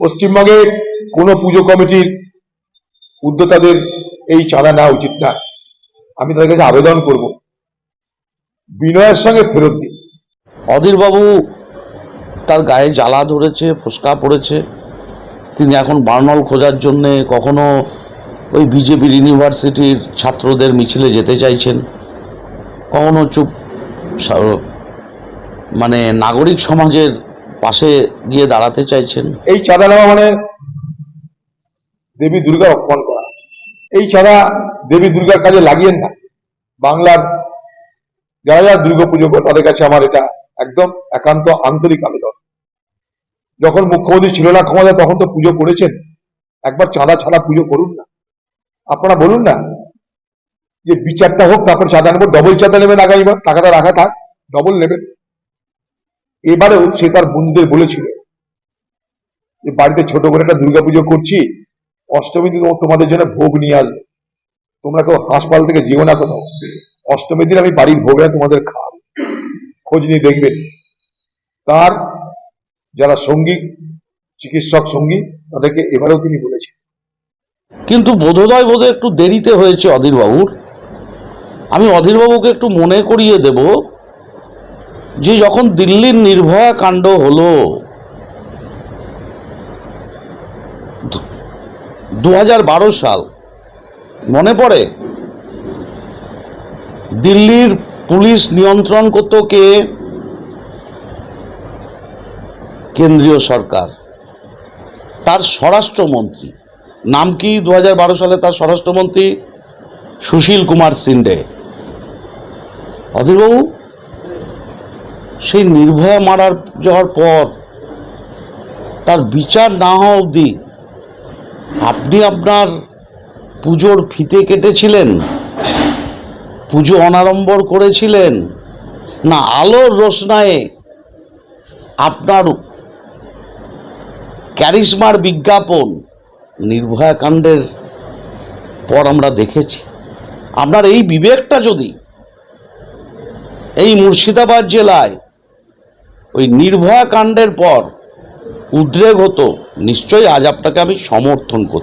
পশ্চিমবঙ্গে কোনো পুজো কমিটির উদ্যোক্তাদের এই চাঁদা নেওয়া উচিত না। আমি তাদের কাছে আবেদন করব। বিনয়ের সঙ্গে ফেরত দিন। অধীরবাবু তার গায়ে জ্বালা ধরেছে, ফোসকা পড়েছে। তিনি এখন বার্নল খোঁজার জন্যে কখনো ওই বিজেপির ইউনিভার্সিটির ছাত্রদের মিছিলে যেতে চাইছেন। কখনো চুপ মানে নাগরিক সমাজের পাশে গিয়ে দাঁড়াতে চাইছেন। এই চাঁদা নেওয়া মানে দেবী দুর্গার অপমান করা। এই চাঁদা দেবী দুর্গার কাজে লাগিয়েন না। বাংলার যারা যারা দুর্গা পুজো করে তাদের কাছে আমার এটা একদম একান্ত আন্তরিক আবেদন। যখন মুখ্যমন্ত্রী ছিল না ক্ষমতা, তখন তো পুজো করেছেন। একবার চাঁদা ছাড়া পুজো করুন না। আপনারা বলুন না যে বিচারটা হোক, তারপর চাঁদা নেব ডবল চাঁদা নেবেন আগামীবার, টাকাটা রাখা থাক ডবল নেবেন। এবারেও সে তার বন্ধুদের বলেছিল যে, বাড়িতে ছোট করে একটা দুর্গাপুজো করছি অষ্টমী দিন তোমাদের জন্য ভোগ নিয়ে আসবে। তোমরা কেউ হাসপাতাল থেকে যেও না কোথাও। অষ্টমীর দিন আমি বাড়ির ভোগ তোমাদের খাওয়াবো। খোঁজ নিয়ে দেখবেন তার যারা সঙ্গী, চিকিৎসক সঙ্গী, তাদেরকে এবারেও তিনি বলেছেন। কিন্তু বোধোদয় বোধহয় একটু দেরিতে হয়েছে অধীরবাবুর। আমি অধীরবাবুকে একটু মনে করিয়ে দেব। যে যখন দিল্লির নির্ভয়া কাণ্ড হলো, দু হাজার বারো সাল, মনে পড়ে? দিল্লির পুলিশ নিয়ন্ত্রণ করত কে? কেন্দ্রীয় সরকার। তার স্বরাষ্ট্রমন্ত্রী। নাম কি দু হাজার বারো সালে তার স্বরাষ্ট্রমন্ত্রী? সুশীল কুমার সিন্ডে। অধীরবাবু সেই নির্ভয়া মারার যাওয়ার পর তার বিচার না হওয়া অবধি আপনি আপনার পুজোর ফিতে কেটেছিলেন, পুজো অনাড়ম্বর করেছিলেন, না আলোর রোশনায়ে আপনার ক্যারিশমার বিজ্ঞাপন নির্ভয়া কাণ্ডের পর আমরা দেখেছি। আপনার এই বিবেকটা যদি এই মুর্শিদাবাদ জেলায় ওই নির্ভয়া কাণ্ডের পর উদ্রেক হতো নিশ্চয়ই আজ আপনাকে আমি সমর্থন করতাম